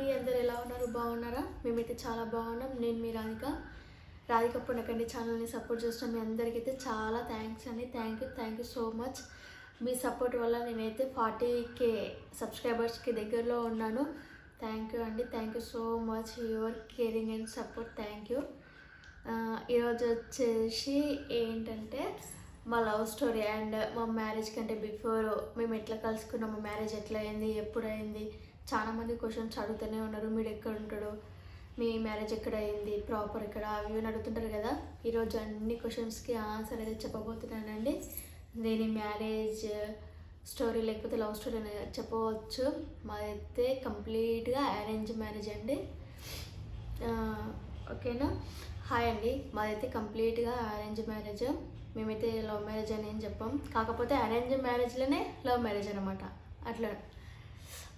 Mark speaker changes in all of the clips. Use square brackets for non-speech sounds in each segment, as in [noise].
Speaker 1: అండి అందరు ఎలా ఉన్నారు? బాగున్నారా? మేమైతే చాలా బాగున్నాం. నేను మీ రాధిక. రాధిక పుణకండి ఛానల్ని సపోర్ట్ చేస్తున్న మీ అందరికైతే చాలా థ్యాంక్స్ అండి. Thank you thank you so much. Me support వల్ల నేనైతే ఫార్టీ కే సబ్స్క్రైబర్స్కి దగ్గరలో ఉన్నాను. థ్యాంక్ యూ అండి. Thank you so much. Your caring and support. Thank you. ఈరోజు వచ్చేసి ఏంటంటే మా లవ్ స్టోరీ అండ్ మా మ్యారేజ్ కంటే బిఫోర్ మేము ఎట్లా కలుసుకున్నాం? మా మ్యారేజ్ ఎట్లా అయింది ఎప్పుడైంది చాలామంది చాలా మంది క్వశ్చన్స్ అడుగుతూనే ఉన్నారు. మీరు ఎక్కడ ఉంటాడు? మీ మ్యారేజ్ ఎక్కడ అయింది? ప్రాపర్ ఎక్కడ? అవి ఇవి అని అడుగుతుంటారు కదా. ఈరోజు అన్ని క్వశ్చన్స్కి ఆన్సర్ అయితే చెప్పబోతున్నానండి. దీని మ్యారేజ్ స్టోరీ లేకపోతే లవ్ స్టోరీ అని చెప్పవచ్చు. మాదైతే కంప్లీట్గా అరేంజ్ మ్యారేజ్ అండి. ఓకేనా? హాయ్ అండి. మాదైతే కంప్లీట్గా అరేంజ్ మ్యారేజ్ మేమైతే లవ్ మ్యారేజ్ అని ఏం చెప్పాం. కాకపోతే అరేంజ్ మ్యారేజ్లోనే లవ్ మ్యారేజ్ అనమాట అట్లా.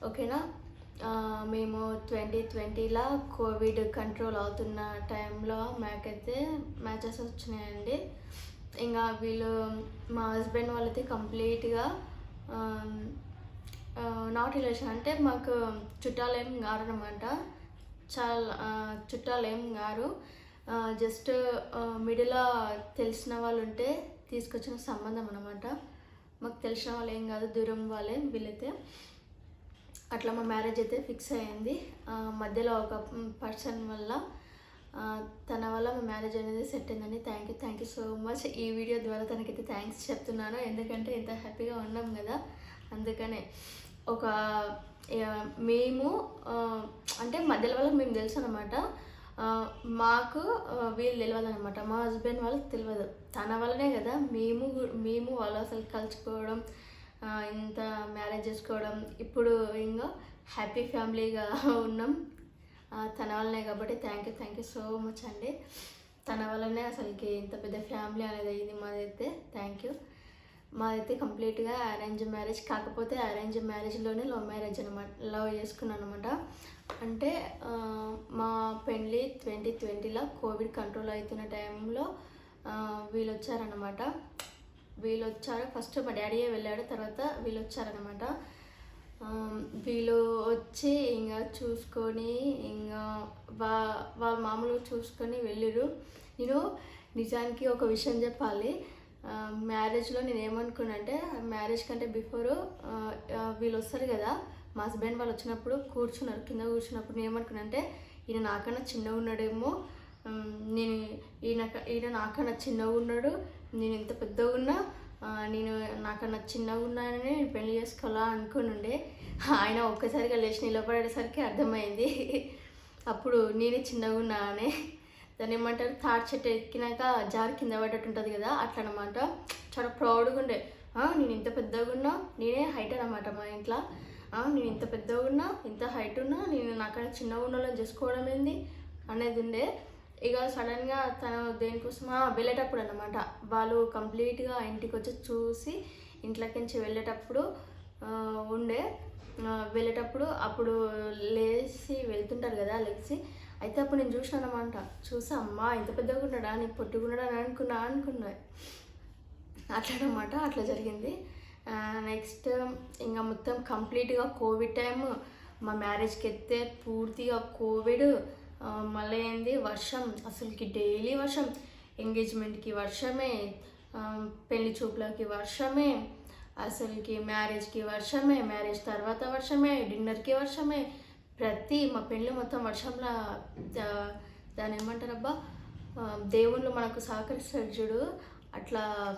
Speaker 1: ఓకేనా? మేము ట్వంటీ ట్వంటీలో కోవిడ్ కంట్రోల్ అవుతున్న టైంలో మాకైతే మ్యాచెస్ వచ్చినాయండి. ఇంకా వీళ్ళు మా హస్బెండ్ వాళ్ళైతే కంప్లీట్గా నాట్ రిలేషన్ అంటే మాకు చుట్టాలు ఏం కారు అనమాట చాలా చుట్టాలు ఏం గారు జస్ట్ మిడిల్లో తెలిసిన వాళ్ళు ఉంటే తీసుకొచ్చిన సంబంధం అనమాట మాకు తెలిసిన వాళ్ళు ఏం కాదు దూరం వాళ్ళే వీళ్ళైతే. అట్లా మా మ్యారేజ్ అయితే ఫిక్స్ అయ్యింది. మధ్యలో ఒక పర్సన్ వల్ల తన వల్ల మా మ్యారేజ్ అనేది సెట్ అయిందని thank you thank you so much ఈ వీడియో ద్వారా తనకైతే థ్యాంక్స్ చెప్తున్నాను. ఎందుకంటే ఇంత హ్యాపీగా ఉన్నాం కదా అందుకనే. ఒక మేము అంటే మధ్యలో వాళ్ళకి మేము తెలుసు అనమాట మాకు వీళ్ళు తెలియదు అనమాట మా హస్బెండ్ వాళ్ళకి తెలియదు తన వల్లనే కదా మేము మేము వాళ్ళు అసలు కలుసుకోవడం ఇంత మ్యారేజ్ చేసుకోవడం ఇప్పుడు ఇంకా హ్యాపీ ఫ్యామిలీగా [laughs] ఉన్నాం. తన వల్లనే కాబట్టి thank you thank you so much అండి. తన వల్లనే అసలుకి ఇంత పెద్ద ఫ్యామిలీ అనేది అయింది మాదైతే థ్యాంక్ యూ మాదైతే కంప్లీట్గా అరేంజ్ మ్యారేజ్ కాకపోతే అరేంజ్ మ్యారేజ్లోనే లవ్ మ్యారేజ్ అనమాట లవ్ చేసుకున్నాను అనమాట. అంటే మా పెళ్ళి ట్వంటీ ట్వంటీలో కోవిడ్ కంట్రోల్ అవుతున్న టైంలో వీళ్ళు వచ్చారనమాట వీళ్ళు వచ్చారు ఫస్ట్ మా డాడీయే వెళ్ళాడు. తర్వాత వీళ్ళు వచ్చారనమాట వీళ్ళు వచ్చి ఇంకా చూసుకొని ఇంకా వా వాళ్ళ మామూలుగా చూసుకొని వెళ్ళిరు నేను నిజానికి ఒక విషయం చెప్పాలి. మ్యారేజ్లో నేను ఏమనుకున్నా అంటే మ్యారేజ్ కంటే బిఫోర్ వీళ్ళు వస్తారు కదా. మా హస్బెండ్ వాళ్ళు వచ్చినప్పుడు కూర్చున్నారు కింద కూర్చున్నప్పుడు. నేను ఏమనుకున్నా అంటే ఈయన నాకన్నా చిన్నగా ఉన్నాడేమో నేను ఈయన ఈయన నాకన్నా చిన్నగా ఉన్నాడు నేను ఇంత పెద్దగా ఉన్నా నేను నాకన్నా చిన్నగా ఉన్నానని నేను పెళ్ళి చేసుకోవాలా అనుకుని ఉండే. ఆయన ఒక్కసారిగా లేచి నిలబడేసరికి అర్థమైంది. అప్పుడు నేనే చిన్నగా ఉన్నా అని దాన్ని ఏమంటారు? థాట్ చెట్టు ఎక్కినాక జారి కింద పడ్డట్టు ఉంటుంది కదా అట్లా అనమాట చాలా ప్రౌడ్గా ఉండే. నేను ఇంత పెద్దగా ఉన్నా నేనే హైట్ అనమాట మా ఇంట్లో. నేను ఇంత పెద్దగా ఉన్నా ఇంత హైట్ ఉన్నా నేను నాకన్నా చిన్నగా ఉన్న చేసుకోవడం ఏంది? అనేది ఉండే. ఇక సడన్గా తను దేనికోసం వెళ్ళేటప్పుడు అనమాట వాళ్ళు కంప్లీట్గా ఇంటికి వచ్చి చూసి ఇంట్లోకి నుంచి వెళ్ళేటప్పుడు ఉండే వెళ్ళేటప్పుడు అప్పుడు లేచి వెళ్తుంటారు కదా లేచి. అయితే అప్పుడు నేను చూసాను అనమాట చూసా అమ్మా ఇంత పెద్దగా ఉన్నాడా? నీకు పొట్టుకున్నాడా? అని అనుకున్నా అనుకున్నా. అట్లనమాట అట్లా జరిగింది. నెక్స్ట్ ఇంకా మొత్తం కంప్లీట్గా కోవిడ్ టైం మా మ్యారేజ్కి ఎత్తే పూర్తిగా కోవిడ్. మళ్ళీ ఏంది? వర్షం. అసలుకి డైలీ వర్షం. ఎంగేజ్మెంట్కి వర్షమే. పెళ్ళి చూపులకి వర్షమే. అసలుకి మ్యారేజ్కి వర్షమే. మ్యారేజ్ తర్వాత వర్షమే. డిన్నర్కి వర్షమే. ప్రతి మా పెళ్ళి మొత్తం వర్షంలో దాని ఏమంటారబ్బా దేవుళ్ళు మనకు సహకరిస్తారు చూడు. అట్లా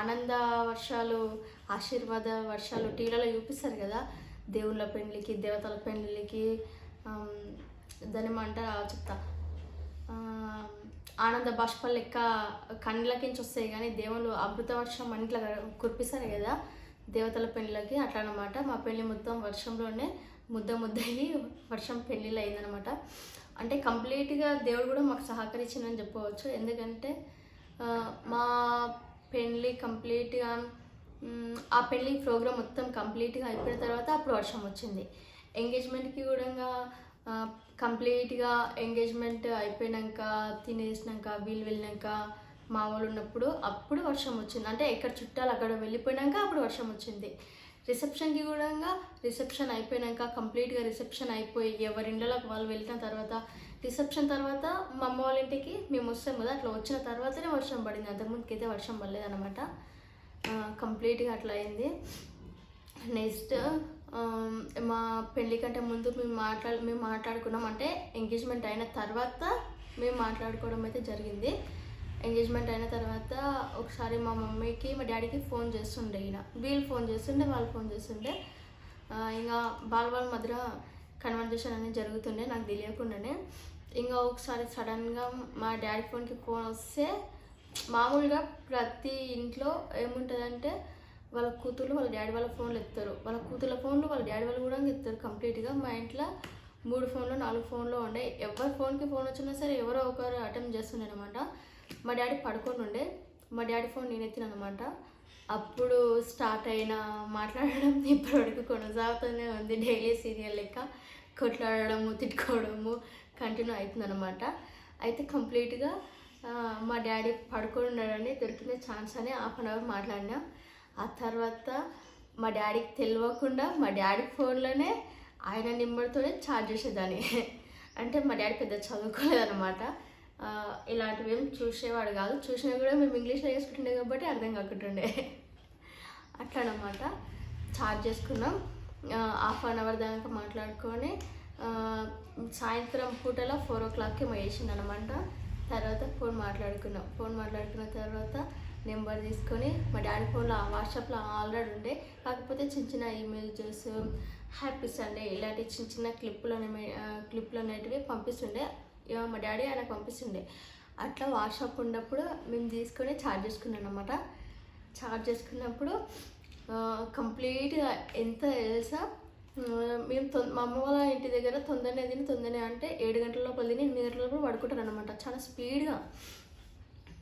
Speaker 1: ఆనంద వర్షాలు ఆశీర్వాద వర్షాలు టీలలో చూపిస్తారు కదా. దేవుళ్ళ పెళ్ళికి దేవతల పెళ్ళికి ఆమ్, దాని ఏమంటారు చెప్తా. ఆనంద బాష్పాలు లెక్క కండ్లకించి వస్తాయి కానీ దేవుళ్ళు అమృత వర్షం అని ఇట్లా కురిపిస్తారు కదా దేవతల పెళ్ళిళ్ళకి అట్లా అనమాట మా పెళ్ళి మొత్తం వర్షంలోనే ముద్ద ముద్ద అయ్యి వర్షం పెళ్ళిళ్ళు అయిందనమాట అంటే కంప్లీట్గా దేవుడు కూడా మాకు సహకరించిందని చెప్పవచ్చు. ఎందుకంటే మా పెళ్ళి కంప్లీట్గా ఆ పెళ్ళి ప్రోగ్రామ్ మొత్తం కంప్లీట్గా అయిపోయిన తర్వాత అప్పుడు వర్షం వచ్చింది. ఎంగేజ్మెంట్కి కూడా కంప్లీట్గా ఎంగేజ్మెంట్ అయిపోయినాక తినేసినాక వీళ్ళు వెళ్ళినాక మా వాళ్ళు ఉన్నప్పుడు అప్పుడు వర్షం వచ్చింది. అంటే ఎక్కడ చుట్టాలు అక్కడ వెళ్ళిపోయినాక అప్పుడు వర్షం వచ్చింది. రిసెప్షన్కి కూడా రిసెప్షన్ అయిపోయినాక కంప్లీట్గా రిసెప్షన్ అయిపోయి ఎవరి ఇండ్లకు వాళ్ళు వెళ్ళిన తర్వాత రిసెప్షన్ తర్వాత మా అమ్మ వాళ్ళ ఇంటికి మేము వస్తాం కదా అట్లా వచ్చిన తర్వాతనే వర్షం పడింది. అంతకుముందుకి అయితే వర్షం పడలేదన్నమాట. కంప్లీట్గా అట్లా అయింది. నెక్స్ట్ మా పెళ్ళి కంటే ముందు మేము మాట్లాడు మేము మాట్లాడుకున్నాం అంటే ఎంగేజ్మెంట్ అయిన తర్వాత మేము మాట్లాడుకోవడం అయితే జరిగింది. ఎంగేజ్మెంట్ అయిన తర్వాత ఒకసారి మా మమ్మీకి మా డాడీకి ఫోన్ చేస్తుండే ఈయన. వీళ్ళు ఫోన్ చేస్తుండే వాళ్ళు ఫోన్ చేస్తుండే. ఇంకా వాళ్ళ వాళ్ళ మధ్య కన్వర్జేషన్ అనేది జరుగుతుండే నాకు తెలియకుండానే. ఇంకా ఒకసారి సడన్గా మా డాడీ ఫోన్కి ఫోన్ వస్తే మామూలుగా ప్రతి ఇంట్లో ఏముంటుందంటే వాళ్ళ కూతుర్లు వాళ్ళ డాడీ వాళ్ళ ఫోన్లు ఎత్తారు. వాళ్ళ కూతుర్ల ఫోన్లు వాళ్ళ డాడీ వాళ్ళు కూడా ఎత్తారు కంప్లీట్గా. మా ఇంట్లో మూడు ఫోన్లు నాలుగు ఫోన్లు ఉండే. ఎవరి ఫోన్కి ఫోన్ వచ్చినా సరే ఎవరో ఒకరు అటెంప్ట్ చేస్తుండే అనమాట మా డాడీ పడుకొని ఉండే మా డాడీ ఫోన్ నేను ఎత్తిన అనమాట అప్పుడు స్టార్ట్ అయిన మాట్లాడడం [laughs] ఇప్పటివరకు కొనసాగుతూనే ఉంది. డైలీ సీరియల్ లెక్క కొట్లాడడము తిట్టుకోవడము కంటిన్యూ అవుతుంది అనమాట అయితే కంప్లీట్గా మా డాడీ పడుకొని ఉన్నాడని దొరికిన ఛాన్స్ అని హాఫ్ అన్ అవర్ మాట్లాడినా. ఆ తర్వాత మా డాడీకి తెలియకుండా మా డాడీ ఫోన్లోనే ఆయన నెంబర్తోనే ఛార్జ్ చేసేదాన్ని. అంటే మా డాడీ పెద్ద చదువుకోలేదనమాట ఆ, ఇలాంటివి ఏం చూసేవాడు కాదు. చూసినా కూడా మేము ఇంగ్లీష్లో చేసుకుంటుండే కాబట్టి అర్థం కాకుంటుండే. అట్లా అనమాట ఛార్జ్ చేసుకున్నాం హాఫ్ అన్ అవర్ దాకా మాట్లాడుకొని సాయంత్రం పూటలో ఫోర్ ఓ క్లాక్కి మేము వేసిండు అనమాట తర్వాత ఫోన్ మాట్లాడుకున్నాం. ఫోన్ మాట్లాడుకున్న తర్వాత నెంబర్ తీసుకొని మా డాడీ ఫోన్లో వాట్సాప్లో ఆల్రెడీ ఉండే. కాకపోతే చిన్న చిన్న ఇమేజెస్ హ్యాపీ సండే ఇలాంటి చిన్న చిన్న క్లిప్పులు క్లిప్పులు అనేటివి పంపిస్తుండే. మా డాడీ ఆయనకు పంపిస్తుండే. అట్లా వాట్సాప్ ఉన్నప్పుడు మేము తీసుకొని ఛార్జ్ చేసుకున్నాం అనమాట ఛార్జ్ చేసుకున్నప్పుడు కంప్లీట్గా ఎంత తెలుసా? మేము తొ మా అమ్మ వాళ్ళ ఇంటి దగ్గర తొందరనే తిని తొందరనే అంటే ఏడు గంటల లోపల తిని ఎనిమిది గంటల లోపల పడుకుంటారు అనమాట చాలా స్పీడ్గా.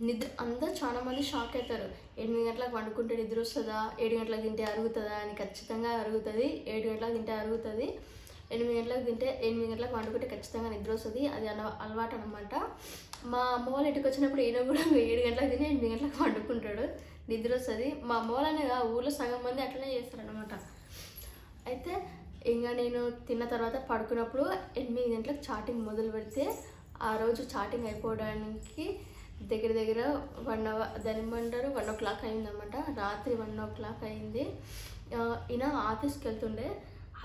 Speaker 1: నిద్ర అందరు చాలా మంది షాక్ అవుతారు. ఎనిమిది గంటలకు వండుకుంటే నిద్ర వస్తుందా? ఏడు గంటలకు తింటే అరుగుతుందా అని ఖచ్చితంగా అరుగుతుంది. ఏడు గంటలకు తింటే అరుగుతుంది. ఎనిమిది గంటలకు తింటే ఎనిమిది గంటలకు వండుకుంటే ఖచ్చితంగా నిద్ర వస్తుంది. అది అల అలవాటు అనమాట మా అమ్మ వాళ్ళ ఇంటికి వచ్చినప్పుడు ఈయన కూడా [laughs] ఏడు గంటలకు తిని ఎనిమిది గంటలకు వండుకుంటాడు. నిద్ర వస్తుంది. మా అమ్మ వాళ్ళనే ఊళ్ళో సగం మంది అట్లనే చేస్తారనమాట అయితే ఇంకా నేను తిన్న తర్వాత పడుకున్నప్పుడు ఎనిమిది గంటలకు చాటింగ్ మొదలు పెడితే ఆ రోజు చాటింగ్ అయిపోవడానికి దగ్గర దగ్గర వన్ అవర్ దాని ఏమంటారు? వన్ ఓ క్లాక్ అయిందన్నమాట. రాత్రి వన్ ఓ క్లాక్ అయింది ఈయన ఆఫీస్కి వెళ్తుండే.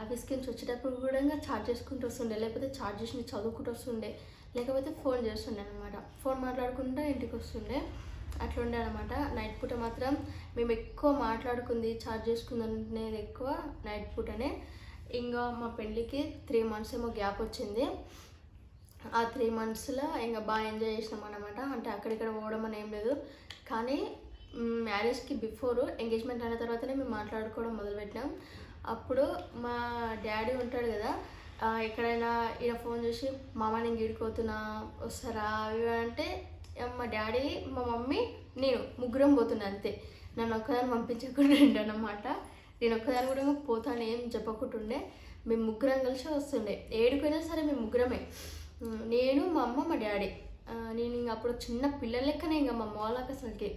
Speaker 1: ఆఫీస్కి నుంచి వచ్చేటప్పుడు కూడా చార్జ్ చేసుకుంటూ వస్తుండే. లేకపోతే ఛార్జ్ చేసి చదువుకుంటూ వస్తుండే. లేకపోతే ఫోన్ చేస్తుండే అనమాట ఫోన్ మాట్లాడుకుంటూ ఇంటికి వస్తుండే. అట్లా ఉండే అనమాట నైట్ పూట మాత్రం మేము ఎక్కువ మాట్లాడుకుంది చార్జ్ చేసుకుందనేది ఎక్కువ నైట్ పూటనే. ఇంకా మా పెళ్ళికి త్రీ మంత్స్ ఏమో గ్యాప్ వచ్చింది. ఆ త్రీ మంత్స్లో ఇంకా బాగా ఎంజాయ్ చేసినాం అనమాట అంటే అక్కడిక్కడ పోవడం అని ఏం లేదు. కానీ మ్యారేజ్కి బిఫోర్ ఎంగేజ్మెంట్ అయిన తర్వాతనే మేము మాట్లాడుకోవడం మొదలుపెట్టినాం. అప్పుడు మా డాడీ ఉంటాడు కదా ఎక్కడైనా ఈయన ఫోన్ చేసి మామ నేను గీడుకోతున్నా వస్తారా? అవి అంటే మా డాడీ మా మమ్మీ నేను ముగ్గురం పోతున్నా అంతే. నన్ను ఒక్కదాన్ని పంపించకుండా అనమాట నేను ఒక్కదాన్ని కూడా పోతాను ఏం చెప్పకుంటుండే. మేము ముగ్గురం కలిసి వస్తుండే. ఏడుకైనా సరే మేము ముగ్గురమే. నేను మా అమ్మ మా డాడీ. నేను ఇంక అప్పుడు చిన్న పిల్లల లెక్కనే ఇంకా మా అమ్మ అసలుకి.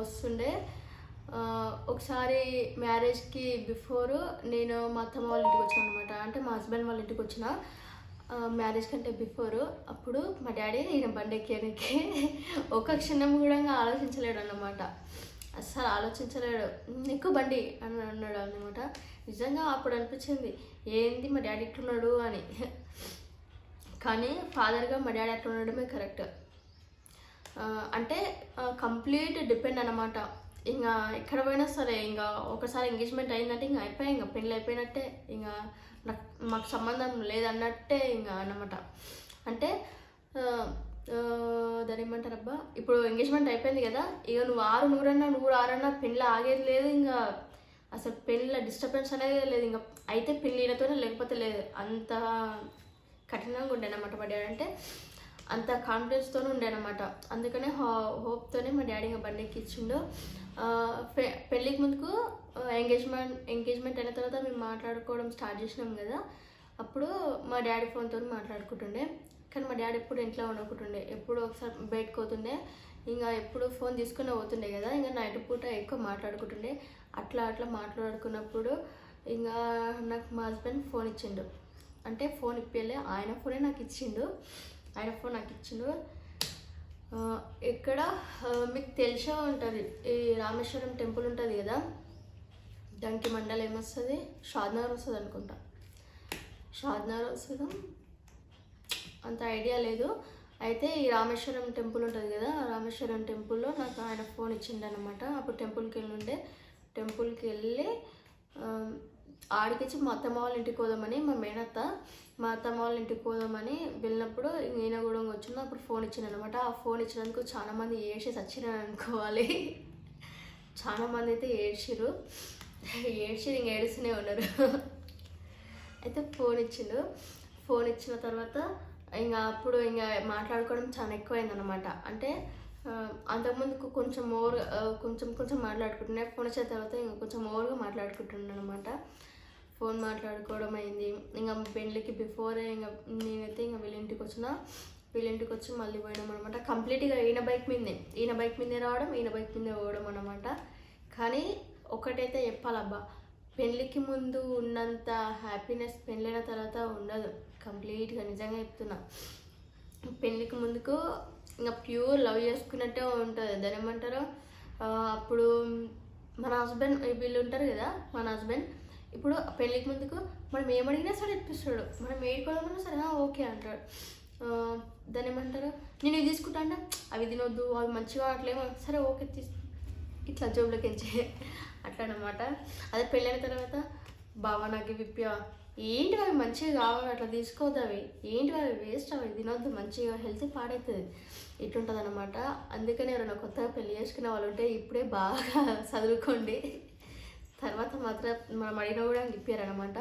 Speaker 1: వస్తుండే. ఒకసారి మ్యారేజ్కి బిఫోర్ నేను మా అత్తమ్మ వాళ్ళ ఇంటికి వచ్చాను అనమాట అంటే మా హస్బెండ్ వాళ్ళ ఇంటికి వచ్చిన మ్యారేజ్ కంటే బిఫోర్. అప్పుడు మా డాడీ ఈయన బండి ఎక్కడానికి [laughs] ఒక క్షణం కూడా ఆలోచించలేడు అన్నమాట. అస్సలు ఆలోచించలేడు. ఎక్కువ బండి అని అన్నాడు అనమాట నిజంగా అప్పుడు అనిపించింది ఏంది మా డాడీ ఇట్లున్నాడు అని. కానీ ఫాదర్గా మా డాడీ అట్లా ఉండడమే కరెక్ట్. అంటే కంప్లీట్ డిపెండ్ అనమాట ఇంకా ఎక్కడ పోయినా సరే ఇంకా ఒకసారి ఎంగేజ్మెంట్ అయిందంటే ఇంకా అయిపోయి ఇంకా పెళ్ళి అయిపోయినట్టే ఇంకా నాకు మాకు సంబంధం లేదన్నట్టే ఇంకా అన్నమాట. అంటే దాని ఏమంటారు అబ్బా ఇప్పుడు ఎంగేజ్మెంట్ అయిపోయింది కదా ఇక నువ్వు ఆరు నూరన్నా నువ్వు ఆరన్నా పెళ్ళి ఆగేది లేదు ఇంకా అసలు పెళ్ళిలో డిస్టర్బెన్స్ అనేది లేదు ఇంకా అయితే పెళ్ళినతోనే లేకపోతే లేదు. అంత కఠినంగా ఉండేనమాట మా డాడీ. అంటే అంత కాన్ఫిడెన్స్తోనే ఉండేనమాట. అందుకనే హో హోప్తోనే మా డాడీ ఇంకా బండి ఎక్కిచ్చిండు పె- పెళ్ళికి ముందుకు ఎంగేజ్మెంట్ ఎంగేజ్మెంట్ అయిన తర్వాత మేము మాట్లాడుకోవడం స్టార్ట్ చేసినాం కదా. అప్పుడు మా డాడీ ఫోన్తో మాట్లాడుకుంటుండే. కానీ మా డాడీ ఎప్పుడు ఇంట్లో ఉండకుంటుండే. ఎప్పుడు ఒకసారి బయటకు పోతుండే. ఇంకా ఎప్పుడు ఫోన్ తీసుకుని పోతుండే కదా. ఇంకా నైట్ పూట ఎక్కువ మాట్లాడుకుంటుండే. అట్లా అట్లా మాట్లాడుకున్నప్పుడు ఇంకా నాకు మా హస్బెండ్ ఫోన్ ఇచ్చిండు. అంటే ఫోన్ ఇప్పలే ఆయన ఫోనే నాకు ఇచ్చిండు. ఆయన ఫోన్ నాకు ఇచ్చిండు. ఇక్కడ మీకు తెలిసే ఉంటుంది. ఈ రామేశ్వరం టెంపుల్ ఉంటుంది కదా? దానికి మండలం ఏమొస్తుంది? షాద్నగర్ వస్తుంది అనుకుంటా. షాద్నగర్ వస్తుందా? అంత ఐడియా లేదు. అయితే ఈ రామేశ్వరం టెంపుల్ ఉంటుంది కదా? రామేశ్వరం టెంపుల్లో నాకు ఆయన ఫోన్ ఇచ్చిండనమాట అప్పుడు టెంపుల్కి వెళ్ళి ఉండే టెంపుల్కి వెళ్ళి ఆడికిచ్చి మా అత్తమ్మ వాళ్ళ ఇంటికి పోదామని మా మేనత్త మా అత్తమ్మ వాళ్ళ ఇంటికి పోదామని వెళ్ళినప్పుడు ఈయన కూడా వచ్చింది అప్పుడు ఫోన్ ఇచ్చిన అనమాట ఆ ఫోన్ ఇచ్చినందుకు చాలా మంది ఏడ్చి చచ్చినారు అనుకోవాలి. చాలా మంది అయితే ఏడ్చిరు ఏడ్చి ఇంక ఏడుస్తూనే ఉన్నారు. అయితే ఫోన్ ఇచ్చిండు. ఫోన్ ఇచ్చిన తర్వాత ఇంకా అప్పుడు ఇంకా మాట్లాడుకోవడం చాలా ఎక్కువైందనమాట అంటే అంతకుముందుకు కొంచెం ఓవర్ కొంచెం కొంచెం మాట్లాడుకుంటున్నా ఫోన్ వచ్చిన తర్వాత ఇంకా కొంచెం ఓవర్గా మాట్లాడుకుంటున్నాను అనమాట ఫోన్ మాట్లాడుకోవడం అయింది. ఇంకా పెళ్ళికి బిఫోరే ఇంకా నేనైతే ఇంకా వీళ్ళింటికి వచ్చిన వీళ్ళింటికి వచ్చి మళ్ళీ పోయినాం అనమాట కంప్లీట్గా ఈయన బైక్ మీదే ఈయన బైక్ మీదే రావడం ఈయన బైక్ మీదే పోవడం అనమాట కానీ ఒకటైతే చెప్పాలబ్బా పెళ్ళికి ముందు ఉన్నంత హ్యాపీనెస్ పెళ్ళైన తర్వాత ఉండదు. కంప్లీట్గా నిజంగా చెప్తున్నా. పెళ్ళికి ముందుకు ఇంకా ప్యూర్ లవ్ చేసుకున్నట్టే ఉంటుంది. దాని ఏమంటారు? అప్పుడు మన హస్బెండ్ వీళ్ళు ఉంటారు కదా మన హస్బెండ్. ఇప్పుడు పెళ్ళికి ముందుకు మనం ఏమడిగినా సరే ఇప్పిస్తాడు. మనం ఏడుకోవడమన్నా సరే ఓకే అంటాడు. దాని ఏమంటారు? నేను ఇది తీసుకుంటా అంటే అవి తినొద్దు అవి మంచిగా అట్లేమో సరే ఓకే తీసు ఇట్లా జోబులోకి ఎంచే అట్లా అనమాట అదే పెళ్ళైన తర్వాత బావ నాకు ఇవి ఏంటి అవి మంచిగా కావాలి అట్లా తీసుకోవద్దు అవి. ఏంటి అవి వేస్ట్ అవి? తినొద్దు మంచిగా హెల్త్ పాడవుతుంది ఇట్లుంటుంది అనమాట అందుకని ఎవరైనా కొత్తగా పెళ్ళి చేసుకునే వాళ్ళు ఉంటే ఇప్పుడే బాగా [laughs] చదువుకోండి. తర్వాత మాత్రం మనం అడిగినా కూడా ఇప్పారనమాట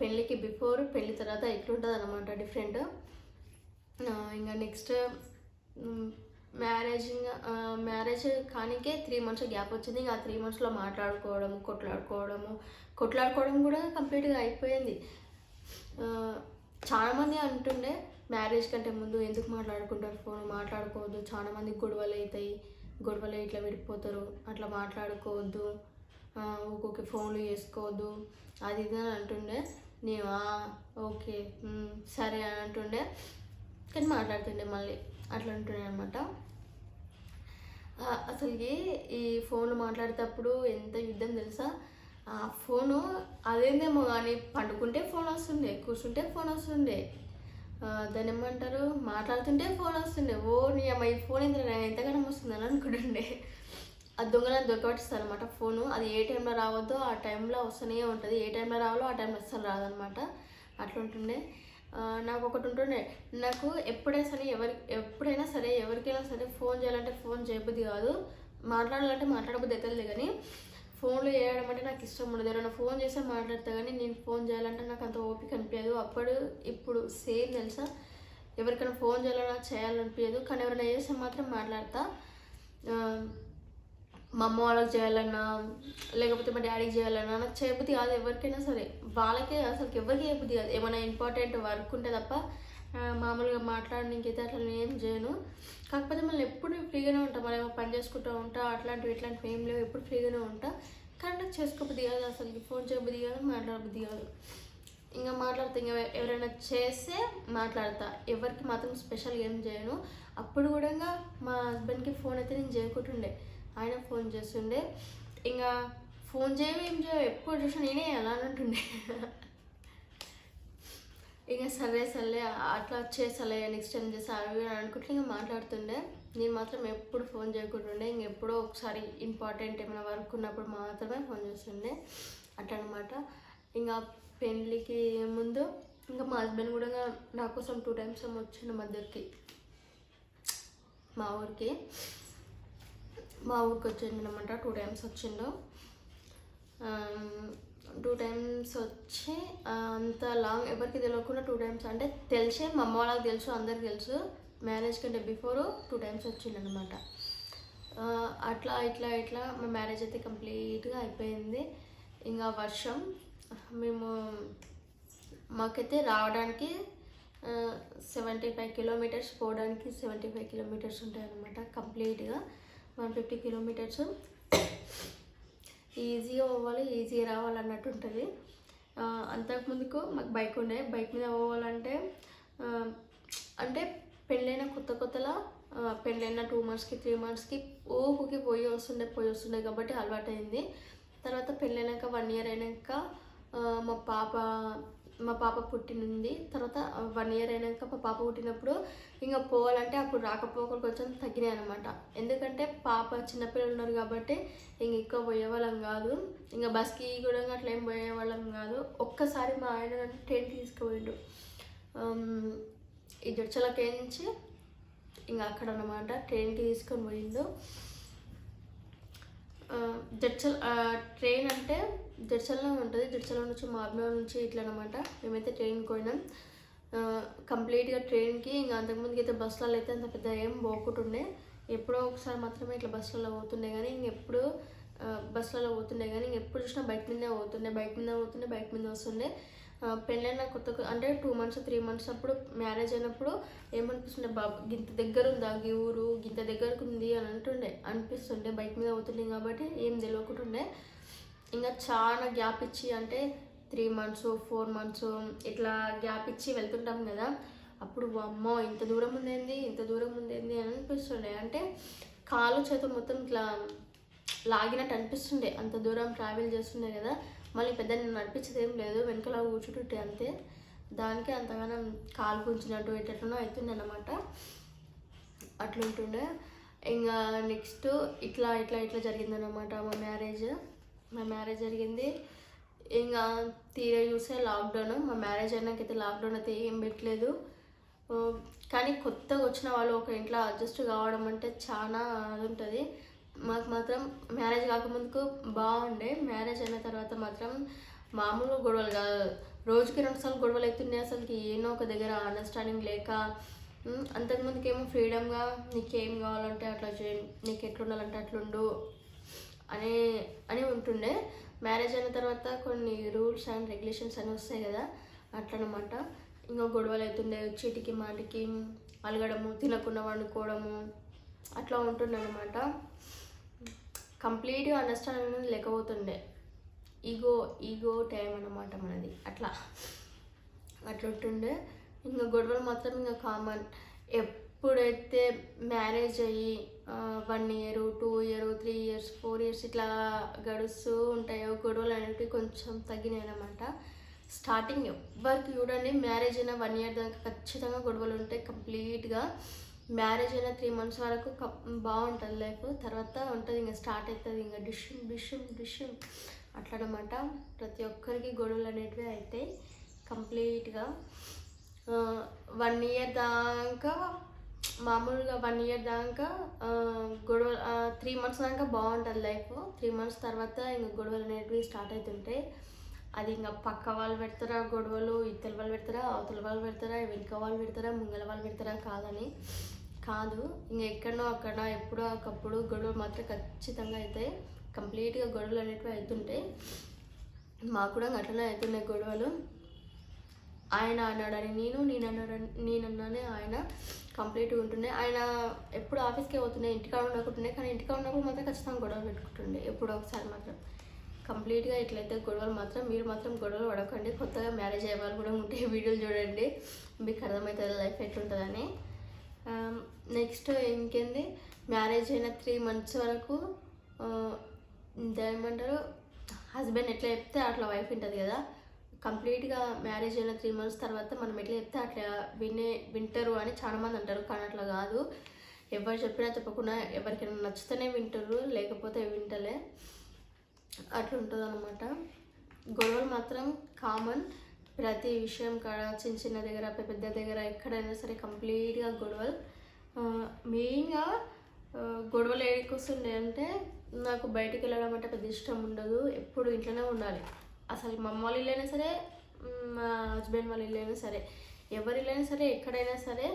Speaker 1: పెళ్ళికి బిఫోర్ పెళ్ళి తర్వాత ఇట్లుంటుంది అనమాట డిఫరెంట్ ఇంకా నెక్స్ట్ మ్యారేజ్ మ్యారేజ్ కానికే త్రీ మంత్స్ గ్యాప్ వచ్చింది. ఇంకా త్రీ మంత్స్లో మాట్లాడుకోవడం కొట్లాడుకోవడము కొట్లాడుకోవడం కూడా కంప్లీట్గా అయిపోయింది. చాలామంది అంటుండే మ్యారేజ్ కంటే ముందు ఎందుకు మాట్లాడుకుంటారు? ఫోన్ మాట్లాడుకోవద్దు. చాలా మంది గొడవలు అవుతాయి గొడవలు ఇట్లా విడిపోతారు. అట్లా మాట్లాడుకోవద్దు. ఒక్కొక్క ఫోన్లు చేసుకోవద్దు. అది ఇది అని అంటుండే. నేను ఓకే సరే అని అంటుండే. కానీ మాట్లాడుతుండే మళ్ళీ. అట్లా అంటుండే అనమాట అసలుకి ఈ ఫోన్లు మాట్లాడేటప్పుడు ఎంత యుద్ధం తెలుసా? ఫోను అదేందేమో కానీ పండుకుంటే ఫోన్ వస్తుండే కూర్చుంటే ఫోన్ వస్తుండే దాని ఏమంటారు మాట్లాడుతుంటే ఫోన్ వస్తుండే ఓ నీ అమ్మాయి ఫోన్ ఎంత ఎంతగానో వస్తుందని అనుకుంటుండే. ఆ దొంగలను దొరకబట్టిస్తారు అనమాట ఫోను. అది ఏ టైంలో రావద్దో ఆ టైంలో వస్తూనే ఉంటుంది. ఏ టైంలో రావాలో ఆ టైంలో అస్సలు రాదనమాట అట్లుంటుండే. నాకు ఒకటి ఉంటుండే. నాకు ఎప్పుడైనా సరే ఎవరి ఎప్పుడైనా సరే ఎవరికైనా సరే ఫోన్ చేయాలంటే ఫోన్ చేయబుద్ది కాదు. మాట్లాడాలంటే మాట్లాడబుద్ది అవుతుంది కానీ ఫోన్లో చేయడం అంటే నాకు ఇష్టం ఉండదు. ఎవరైనా ఫోన్ చేస్తే మాట్లాడతా కానీ నేను ఫోన్ చేయాలంటే నాకు అంత ఓపిక అనిపించదు. అప్పుడు ఇప్పుడు సేమ్ తెలుసా? ఎవరికైనా ఫోన్ చేయాలన్నా చేయాలనిపించదు. కానీ ఎవరైనా చేస్తే మాత్రం మాట్లాడతా. మా అమ్మ వాళ్ళకి చేయాలన్నా లేకపోతే మా డాడీకి చేయాలన్నా నాకు చేయబుద్ధి కాదు ఎవరికైనా సరే. వాళ్ళకే అసలు ఎవరికి చేయబుద్ధి కాదు. ఏమైనా ఇంపార్టెంట్ వర్క్ ఉంటే తప్ప మామూలుగా మాట్లాడడానికైతే అట్లా నేను ఏం చేయను. కాకపోతే మళ్ళీ ఎప్పుడు ఫ్రీగానే ఉంటా మనం ఏమో పని చేసుకుంటూ ఉంటా అట్లాంటివి ఇట్లాంటివి ఏం లేవు ఎప్పుడు ఫ్రీగానే ఉంటా. కానీ నాకు చేసుకోబుద్ధి కాదు అసలు ఫోన్ చేయబుద్ది కాదు మాట్లాడబుద్ది కాదు ఇంకా మాట్లాడతా ఇంకా ఎవరైనా చేస్తే మాట్లాడతా. ఎవరికి మాత్రం స్పెషల్ ఏం చేయను. అప్పుడు కూడా మా హస్బెండ్కి ఫోన్ అయితే నేను చేయకుంటుండే. ఆయన ఫోన్ చేస్తుండే. ఇంకా ఫోన్ చేయవు ఏం చేయవు ఎప్పుడు చూసినా నేనే అలా అంటుండే. [laughs] ఇక సరే సర్లే అట్లా వచ్చేసలే నెక్స్ట్ టైం చేస్తా అవి అనుకుంటే ఇంకా మాట్లాడుతుండే. నేను మాత్రం ఎప్పుడు ఫోన్ చేయకుంటుండే ఇంక ఎప్పుడో ఒకసారి ఇంపార్టెంట్ ఏమైనా వర్క్ ఉన్నప్పుడు మాత్రమే ఫోన్ చేస్తుండే. అట్లా అనమాట ఇంకా పెళ్ళికి ముందు ఇంకా మా హస్బెండ్ కూడా నా కోసం టూ టైమ్స్ ఏమో వచ్చిండు మా దగ్గరికి మా ఊరికి. మా ఊరికి వచ్చిండనమాట టూ టైమ్స్ వచ్చిండు. టూ టైమ్స్ వచ్చి అంత లాంగ్ ఎవరికి తెలియకుండా టూ టైమ్స్ అంటే తెలిసే మా అమ్మ వాళ్ళకి తెలుసు అందరికి తెలుసు. మ్యారేజ్ కంటే బిఫోర్ టూ టైమ్స్ వచ్చిందనమాట అట్లా ఇట్లా ఇట్లా మా మ్యారేజ్ అయితే కంప్లీట్గా అయిపోయింది. ఇంకా వర్షం మేము మాకైతే రావడానికి సెవెంటీ ఫైవ్ కిలోమీటర్స్ పోవడానికి సెవెంటీ ఫైవ్ కిలోమీటర్స్ ఉంటాయి అనమాట కంప్లీట్గా వన్ ఫిఫ్టీ కిలోమీటర్స్ ఈజీగా పోవాలి ఈజీగా రావాలి అన్నట్టు ఉంటుంది అంతకుముందుకు మాకు బైక్ ఉండే. బైక్ మీద పోవాలంటే అంటే పెళ్ళైన కొత్త కొత్తలో పెళ్ళైన టూ మంత్స్కి త్రీ మంత్స్కి ఊపుకి పోయి వస్తుండే పోయి వస్తుండే కాబట్టి అలవాటైంది. తర్వాత పెళ్ళైనాక వన్ ఇయర్ అయినాక మా పాప మా పాప పుట్టినుంది. తర్వాత వన్ ఇయర్ అయినాక మా పాప పుట్టినప్పుడు ఇంకా పోవాలంటే అప్పుడు రాకపోకలు కొంచెం తగ్గినాయి అనమాట ఎందుకంటే పాప చిన్నపిల్లలు ఉన్నారు కాబట్టి ఇంక ఎక్కువ పోయేవాళ్ళం కాదు. ఇంకా బస్కి కూడా అట్లా ఏం పోయేవాళ్ళం కాదు. ఒక్కసారి మా ఆయన నన్ను ట్రైన్ తీసుకుపోయిండు. ఈ జడ్చలకేంచి ఇంకా అక్కడ అనమాట ట్రైన్కి తీసుకొని పోయిండు. జడ్చల్ ట్రైన్ అంటే జడ్చల్లో ఉంటుంది. జడ్చల్లో నుంచి మా నుంచి ఇట్లా అనమాట మేమైతే ట్రైన్కి పోయినాం. కంప్లీట్గా ట్రైన్కి ఇంకా అంతకుముందుకి అయితే బస్సులలో అయితే అంత పెద్ద ఏం పోకుంటుండే. ఎప్పుడో ఒకసారి మాత్రమే ఇట్లా బస్సులలో పోతుండే కానీ ఇంకెప్పుడు బస్సులలో పోతుండే కానీ ఇంకెప్పుడు చూసినా బైక్ మీద పోతుండే. బైక్ మీద పోతుండే బైక్ మీద వస్తుండే. పెళ్ళైన కొత్త అంటే టూ మంత్స్ త్రీ మంత్స్ అప్పుడు మ్యారేజ్ అయినప్పుడు ఏమనిపిస్తుండే బాబు గింత దగ్గర ఉందా ఈ ఊరు? గింత దగ్గరకు ఉంది అని అంటుండే అనిపిస్తుండే బైక్ మీద అవుతుండే కాబట్టి ఏం తెలియకుంటుండే ఇంకా చాలా గ్యాప్ ఇచ్చి అంటే త్రీ మంత్స్ ఫోర్ మంత్స్ ఇట్లా గ్యాప్ ఇచ్చి వెళ్తుంటాం కదా అప్పుడు అమ్మో ఇంత దూరం ఉందేంది? ఇంత దూరం ఉందేంది? అని అనిపిస్తుండే. అంటే కాలు చేత మొత్తం ఇట్లా లాగినట్టు అనిపిస్తుండే అంత దూరం ట్రావెల్ చేస్తుండే కదా. మళ్ళీ పెద్ద నేను నడిపించేది ఏం లేదు. వెనకాల కూర్చుంటుంటే అంతే. దానికి అంతగానం కాలు గుంచినట్టు ఎట్లనో అవుతుండే అనమాట అట్లుంటుండే. ఇంకా నెక్స్ట్ ఇట్లా ఇట్లా ఇట్లా జరిగిందనమాట మా మ్యారేజ్. మా మ్యారేజ్ జరిగింది. ఇంకా తీరే చూస్తే లాక్డౌన్. మా మ్యారేజ్ అయినాకైతే లాక్డౌన్ అయితే ఏం పెట్టలేదు. కానీ కొత్తగా వచ్చిన వాళ్ళు ఒక ఇంట్లో అడ్జస్ట్ కావడం అంటే చాలా అది ఉంటుంది మాకు మాత్రం మ్యారేజ్ కాకముందుకు బాగుండే. మ్యారేజ్ అయిన తర్వాత మాత్రం మామూలు గొడవలు కాదు. రోజుకి రెండు సార్లు గొడవలు అవుతున్నాయి అసలుకి. ఏనో ఒక దగ్గర అండర్స్టాండింగ్ లేక ఉమ్, అంతకుముందుకేమో ఫ్రీడమ్గా నీకేం కావాలంటే అట్లా చేయి నీకు ఎట్లుండాలంటే అట్లుండు అనే అని ఉంటుండే. మ్యారేజ్ అయిన తర్వాత కొన్ని రూల్స్ అండ్ రెగ్యులేషన్స్ అని వస్తాయి కదా అట్లనమాట. ఇంకా గొడవలు అవుతుండే. చీటికి మాటికి అలగడము తినకుండా వండుకోవడము అట్లా ఉంటుండే అనమాట కంప్లీట్గా అండర్స్టాండింగ్ అనేది లేకపోతుండే. ఈగో ఈగో టైం అనమాట మనది. అట్లా. అట్లా ఉంటుండే ఇంకా గొడవలు మాత్రం ఇంకా కామన్ ఎప్పుడైతే మ్యారేజ్ అయ్యి one year two year three years four years ఇట్లా గడుస్తూ ఉంటాయో గొడవలు అనేవి కొంచెం తగ్గినాయి అనమాట స్టార్టింగ్ ఎవరికి చూడండి మ్యారేజ్ అయిన వన్ ఇయర్ దాకా ఖచ్చితంగా గొడవలు ఉంటాయి కంప్లీట్గా. మ్యారేజ్ అయిన త్రీ మంత్స్ వరకు బాగుంటుంది లైఫ్. తర్వాత ఉంటుంది ఇంకా స్టార్ట్ అవుతుంది ఇంకా డిష్యం డిష్యం డిష్యం అట్లనమాట. ప్రతి ఒక్కరికి గొడవలు అనేటివి అవుతాయి కంప్లీట్గా వన్ ఇయర్ దాకా మామూలుగా వన్ ఇయర్ దాకా గొడవ త్రీ మంత్స్ దాకా బాగుంటుంది లైఫ్. త్రీ మంత్స్ తర్వాత ఇంకా గొడవలు అనేటివి స్టార్ట్ అవుతుంటాయి అది ఇంకా పక్క వాళ్ళు పెడతారా గొడవలు ఇతల వాళ్ళు పెడతారా అవతల వాళ్ళు పెడతారా వెనుక వాళ్ళు పెడతారా ముంగల వాళ్ళు పెడతారా కాదని కాదు ఇంకా ఎక్కడనో అక్కడ ఎప్పుడో ఒకప్పుడు గొడవలు మాత్రం ఖచ్చితంగా అవుతాయి కంప్లీట్గా గొడవలు అనేటివి అవుతుంటాయి మాకు కూడా అట్లనే అవుతున్నాయి గొడవలు. ఆయన అన్నాడని నేను నేను అన్నాడని నేను అన్నానే ఆయన కంప్లీట్గా ఉంటుండే. ఆయన ఎప్పుడు ఆఫీస్కి పోతుండే ఇంటికాడ ఉండకుంటుండే కానీ ఇంటికాడ ఉన్నప్పుడు మాత్రం ఖచ్చితంగా గొడవలు పెట్టుకుంటుండే ఎప్పుడో ఒకసారి మాత్రం. కంప్లీట్గా ఇట్లయితే గొడవలు మాత్రం మీరు మాత్రం గొడవలు పడకండి. కొత్తగా మ్యారేజ్ అయ్యే వాళ్ళు కూడా ఉంటే [laughs] వీడియోలు చూడండి. మీకు అర్థమవుతుంది లైఫ్ ఎట్లుంటుందని. Um, నెక్స్ట్ ఇంకేంది? మ్యారేజ్ అయిన త్రీ మంత్స్ వరకు uh, ఏమంటారు? హస్బెండ్ ఎట్లా చెప్తే అట్లా వైఫ్ ఉంటుంది కదా. కంప్లీట్గా మ్యారేజ్ అయిన త్రీ మంత్స్ తర్వాత మనం ఎట్లా చెప్తే అట్లా వినే వింటారు అని చాలా మంది అంటారు. కానీ అట్లా కాదు. ఎవరు చెప్పినా చెప్పకుండా ఎవరికైనా నచ్చితేనే వింటారు లేకపోతే వింటలే. అట్లా ఉంటుంది అనమాట గొడవలు మాత్రం కామన్ ప్రతి విషయం కాడ చిన్న చిన్న దగ్గర పెద్ద దగ్గర ఎక్కడైనా సరే కంప్లీట్గా గొడవలు. మెయిన్గా గొడవలు ఏడికొస్తుండే అంటే నాకు బయటికి వెళ్ళడం అంటే పెద్ద ఇష్టం ఉండదు. ఎప్పుడు ఇంట్లోనే ఉండాలి. అసలు మా అమ్మ వాళ్ళ ఇల్లైనా సరే మా హస్బెండ్ వాళ్ళు ఇల్లైనా సరే ఎవరి ఇల్లైనా సరే ఎక్కడైనా సరే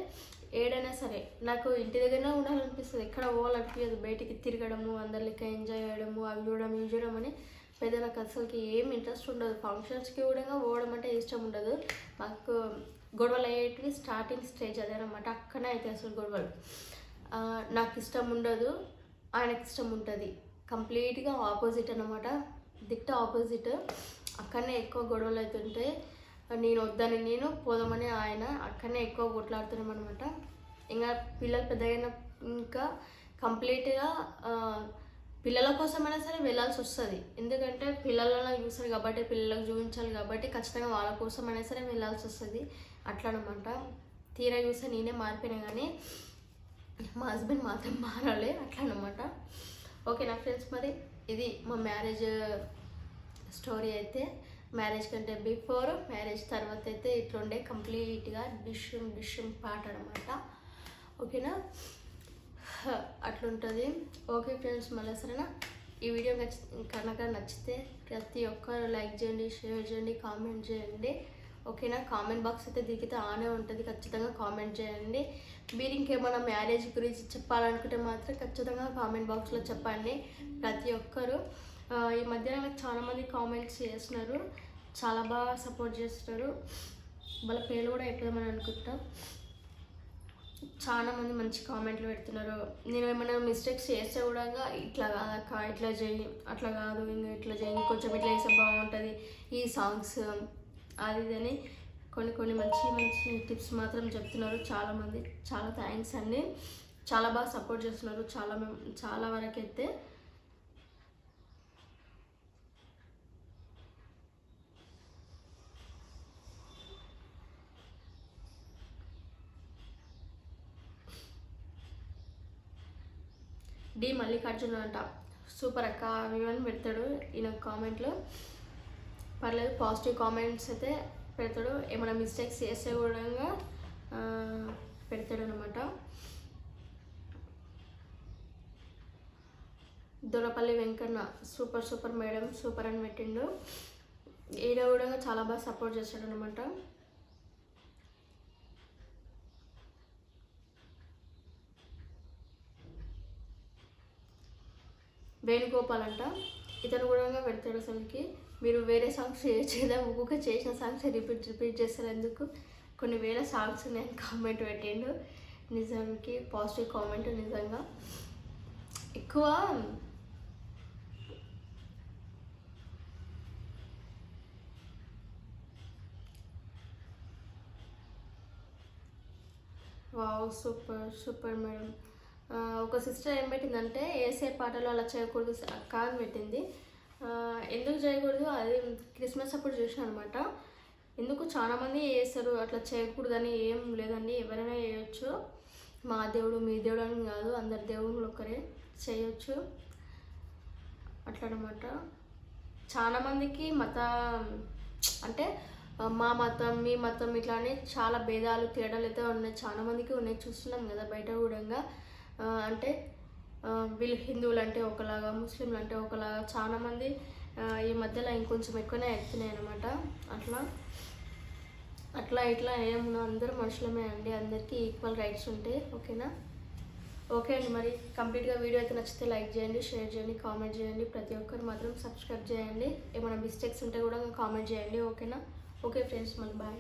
Speaker 1: ఏడైనా సరే నాకు ఇంటి దగ్గరనే ఉండాలనిపిస్తుంది. ఎక్కడ పోవాలనిపించదు బయటికి తిరగడము అందరి లెక్క ఎంజాయ్ చేయడము అవి చూడడం ఇవి చూడడం అని పెద్ద నాకు అసలుకి ఏం ఇంట్రెస్ట్ ఉండదు. ఫంక్షన్స్కి కూడా పోవడం అంటే ఇష్టం ఉండదు. మాకు గొడవలు అయ్యేటివి స్టార్టింగ్ స్టేజ్ అదేనమాట అక్కడనే అయితే అసలు గొడవలు. నాకు ఇష్టం ఉండదు. ఆయనకి ఇష్టం ఉంటుంది. కంప్లీట్గా ఆపోజిట్ అనమాట దిట్ట ఆపోజిట్ అక్కడనే ఎక్కువ గొడవలు అవుతుంటే నేను వద్దని నేను పోదామని ఆయన అక్కడనే ఎక్కువ కొట్లాడుతున్నాం అనమాట ఇంకా పిల్లలు పెద్దగైన ఇంకా కంప్లీట్గా పిల్లల కోసమైనా సరే వెళ్ళాల్సి వస్తుంది. ఎందుకంటే పిల్లలను చూస్తారు కాబట్టి పిల్లలకు చూపించాలి కాబట్టి ఖచ్చితంగా వాళ్ళ కోసమైనా సరే వెళ్ళాల్సి వస్తుంది. అట్లా అనమాట తీరా చూస్తే నేనే మారిపోయినా కానీ మా హస్బెండ్ మాత్రం మారాలి. అట్లనమాట. ఓకే నా ఫ్రెండ్స్ మరి ఇది మా మ్యారేజ్ స్టోరీ అయితే. మ్యారేజ్ కంటే బిఫోర్ మ్యారేజ్ తర్వాత అయితే ఇట్లుండే కంప్లీట్గా డిష్యూమ్ డిష్యూమ్ పాట అనమాట ఓకేనా అట్లుంటుంది. ఓకే ఫ్రెండ్స్ మళ్ళీ సరేనా? ఈ వీడియో నచ్చి కనుక నచ్చితే ప్రతి ఒక్కరు లైక్ చేయండి షేర్ చేయండి కామెంట్ చేయండి. ఓకేనా కామెంట్ బాక్స్ అయితే దిగితే ఆనే ఉంటుంది. ఖచ్చితంగా కామెంట్ చేయండి. మీరు ఇంకేమైనా మ్యారేజ్ గురించి చెప్పాలనుకుంటే మాత్రం ఖచ్చితంగా కామెంట్ బాక్స్లో చెప్పండి. ప్రతి ఒక్కరు. ఈ మధ్యన నాకు కామెంట్స్ చేస్తున్నారు. చాలా బాగా సపోర్ట్ చేస్తున్నారు. వాళ్ళ పేర్లు కూడా ఎక్కడమని అనుకుంటాం చాలా మంది మంచి కామెంట్లు పెడుతున్నారు. నేను ఏమైనా మిస్టేక్స్ చేస్తే కూడా ఇట్లా కాదక్క ఇట్లా చేయి అట్లా కాదు ఇంకా ఇట్లా చేయి ఇంకొంచెం ఇట్లా చేస్తే బాగుంటుంది. ఈ సాంగ్స్ అది ఇది అని కొన్ని కొన్ని మంచి మంచి టిప్స్ మాత్రం చెప్తున్నారు చాలామంది చాలా థ్యాంక్స్ అండి. చాలా బాగా సపోర్ట్ చేస్తున్నారు. చాలా మెం- చాలా వరకు అయితే మల్లికార్జున అంట. సూపర్ అక్క ఇవన్నీ పెడతాడు ఈయన కామెంట్లో. పర్లేదు పాజిటివ్ కామెంట్స్ అయితే పెడతాడు. ఏమైనా మిస్టేక్స్ చేస్తే కూడా పెడతాడు అనమాట Dorapalli Venkanna super super madam super అని పెట్టిండు. ఈడ కూడా చాలా బాగా సపోర్ట్ చేస్తాడు అనమాట వేణుగోపాల్ అంట ఇతను కూడా పెడతాడు అసలుకి. మీరు వేరే సాంగ్స్ చేద్దాం ఒక్కొక్క చేసిన సాంగ్స్ రిపీట్ రిపీట్ చేస్తారు ఎందుకు కొన్ని వేల సాంగ్స్ నేను కామెంట్ పెట్టిండు. నిజానికి పాజిటివ్ కామెంట్ నిజంగా. ఎక్కువ వావ్ సూపర్ సూపర్ మేడం ఒక సిస్టర్ ఏం పెట్టిందంటే ఏసే పాటలు అలా చేయకూడదు అక్క అని పెట్టింది. ఎందుకు చేయకూడదు? అది క్రిస్మస్ అప్పుడు చూసిన అనమాట ఎందుకు చాలామంది చేస్తారు? అట్లా చేయకూడదని ఏం లేదండి. ఎవరైనా చేయొచ్చు. మా దేవుడు మీ దేవుడు అని కాదు అందరి దేవుళ్ళు ఒకరే చేయొచ్చు. అట్లా అనమాట మత అంటే మా మతం మీ మతం ఇట్లా అని చాలా భేదాలు తేడాలు అయితే ఉన్నాయి. చాలామందికి ఉన్నాయి. చూస్తున్నాం కదా బయట కూడా. అంటే వీళ్ళు హిందువులు అంటే ఒకలాగా ముస్లింలు అంటే ఒకలాగా చాలామంది ఈ మధ్యలో ఇంకొంచెం ఎక్కువనే ఎత్తున్నాయి అనమాట అట్లా అట్లా ఇట్లా ఏం అందరూ మనుషులమే అండి. అందరికీ ఈక్వల్ రైట్స్ ఉంటాయి ఓకేనా? ఓకే అండి మరి కంప్లీట్గా వీడియో అయితే నచ్చితే లైక్ చేయండి షేర్ చేయండి కామెంట్ చేయండి. ప్రతి ఒక్కరు మాత్రం సబ్స్క్రైబ్ చేయండి. ఏమైనా మిస్టేక్స్ ఉంటే కూడా కామెంట్ చేయండి ఓకేనా? ఓకే ఫ్రెండ్స్ మళ్ళీ బాయ్.